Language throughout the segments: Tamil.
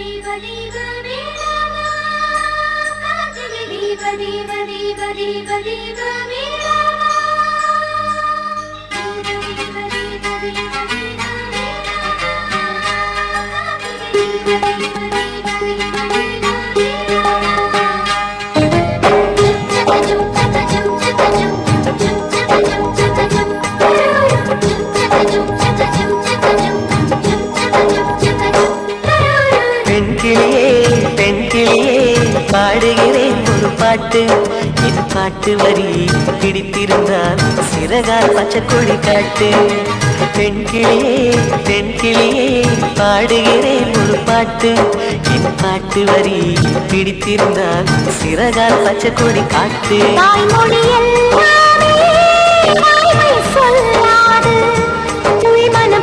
ी बली ஒரு பாட்டு. இது பாட்டு வரி. பிடித்திருந்தால் சிறகால் பச்சை கொடி காட்டு. பெண் கிளியே பெண் கிளியே பாடுகிறேன் ஒரு பாட்டு. இது பாட்டு வரி. பிடித்திருந்தால் சிறகால் பச்சை கொடி காட்டு சொல்லாது.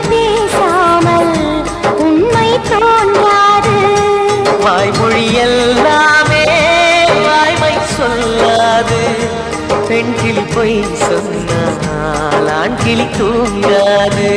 பேசாமல் உண்மை தோன்றாது. வாய்மொழி கிளி பொய் சொன்னால் ஆண் கிளி தூங்காது.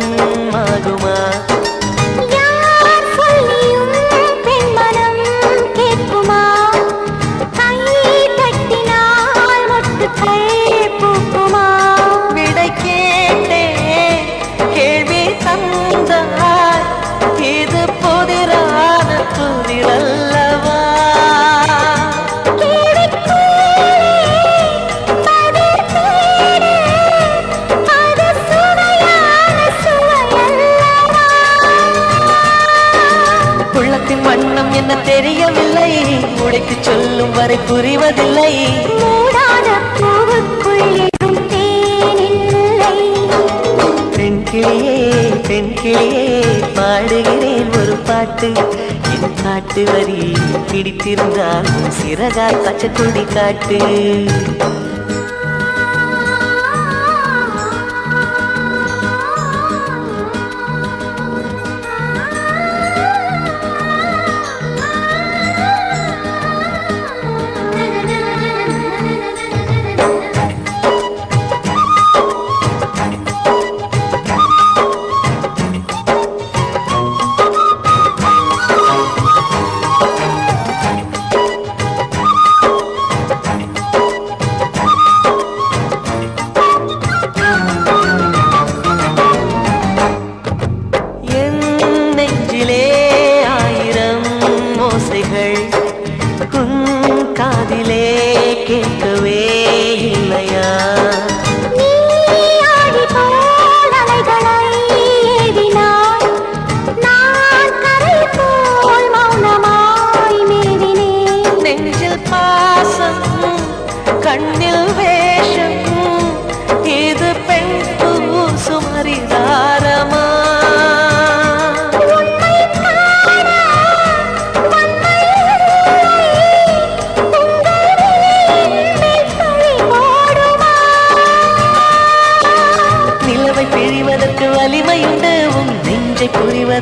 பூடகம் என்ன தெரியவில்லை? உடைத்து சொல்லும் வரை புரிவதில்லை. மூடாத பூவுக்குள் ஏதும் தேனில்லை. பெண் கிளியே பெண் கிளியே பாடுகிறேன் ஒரு பாட்டு. என் பாட்டு வரி பிடித்திருந்தால் சிறகால் பச்சை கொடி காட்டு. உன் காதிலே கேட்கவே இல்லையா? நீ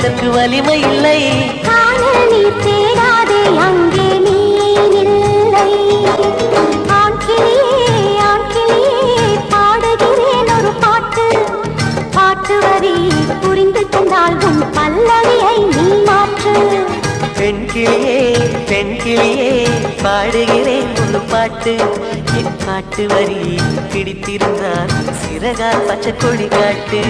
புரிவதற்கு வலிமை இல்லை நீர் தேடாதே அங்கே நீ இல்லை. ஆண் கிளியே, ஆண் கிளியே, பாடுகிறேன் ஒரு பாட்டு. பாட்டு வரி புரிந்து கொண்டால் உன் பல்லவியை நீ மாற்று பெண் கிளியே பெண் கிளியே பாடுகிறேன் ஒரு பாட்டு என் பாட்டு வரி பிடித்திருந்தால் சிறகால் பச்சை கொடி காட்டு